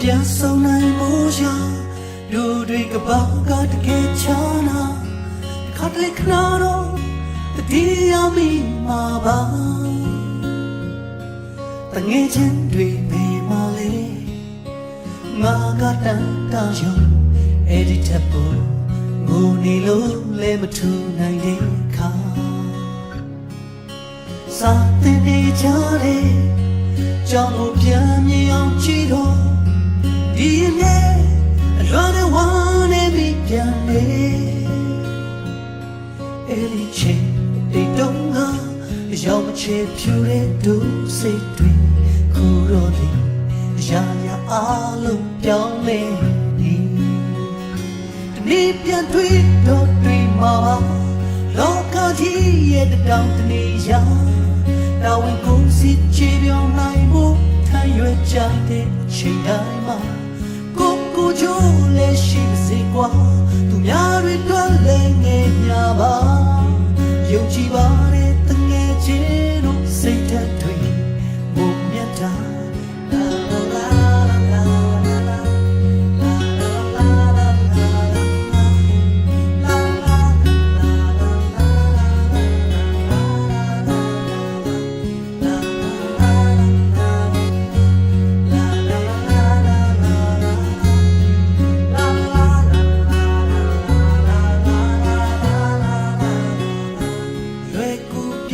ပြန်ဆုံးနိုင်မှုရာလူတွေကဘာကတကယ်ချာနာခတ်လက်ခနာတော့တတိယမိမှာပါတငယ်ချင်းတွေပေမလေးငါကတန်တာယုံအဲ့ဒီထက်ပေါ်ငိုနေလို့လည်းမထူနိုင်တဲ့ခါစာတင်နေကြတယ် ကြောင့်ကိုပြန်မြင်အောင်ကြည့်တော့ဒီနေ့အလွန်နဲ့ဝမ်းနေပြီပြန်နေအဲ့ဒီချိန်တိတ်တုံးကရောက်မချေဖြူတဲ့ဒုစိတ်တွေခုတော့လေရာရာအားလုံးပြောင်းလဲနေဒီနေ့ပြန်တွေ့တော့တွေ့မှာပါလောကကြီးရဲ့တောင်တနေရာတာဝန်ကို စစ်ချေပြောင်းနိုင်ဖို့ထမ်းရွက်ကြတဲ့အချိန်တိုင်းမှာကိုကိုချိုးလည်းရှိပါစေကွာသူများ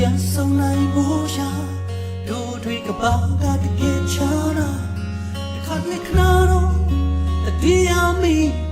ပြန်ဆုံးနိုင်ဖို့ရာတို့တွေကဘာကတကယ်ချာနာတစ်ခါတလေခဏတော့တတိယမိမှာ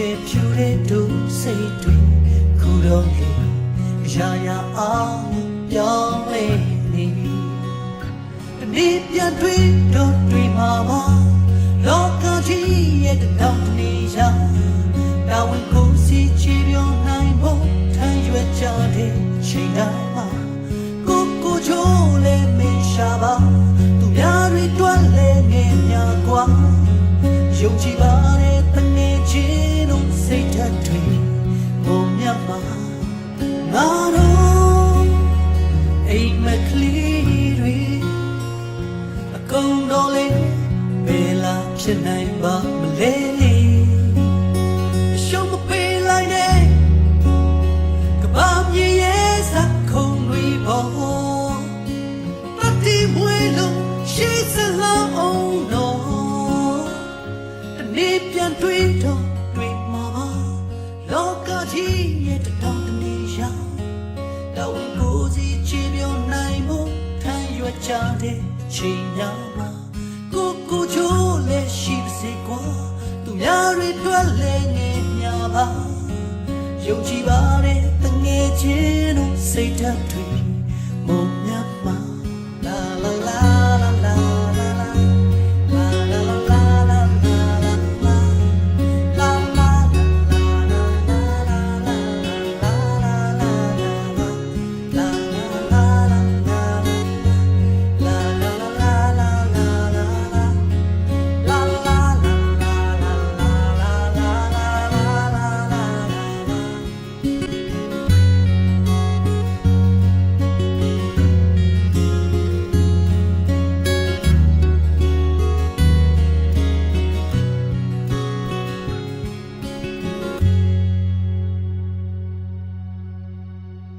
ချေဖြူတဲ့ဒုစိတ်တွေခုတော့လေရာရာအောင်ပြောင်းလဲနေဒီနေ့ပြန်တွေ့တော့တွေ့မှာပါလောကကြီးရဲ့တောင် ဖြစ်နိုင်ပါမလဲလေရှုံးမပေးလိုက်နဲ့ကဘာမြေရဲ့ဇက်ခုံတွေပေါ်တတိမွေလို့ရှိစလာအောင်တော့တနေ့ပြန်တွေ့တော့တွေ့မှာပါလောကကြီးရဲ့တောင်တနေရာတော်ဝင်ကိုစီချေပြောနိုင်မှုထမ်းရွက်ကြတဲ့ချိန်များမှာ များတွေတွေ့လည်းငယ်များပါယုံကြည်ပါတဲ့တငယ်ချင်းတို့စိတ်ဓာတ်တွေမုံ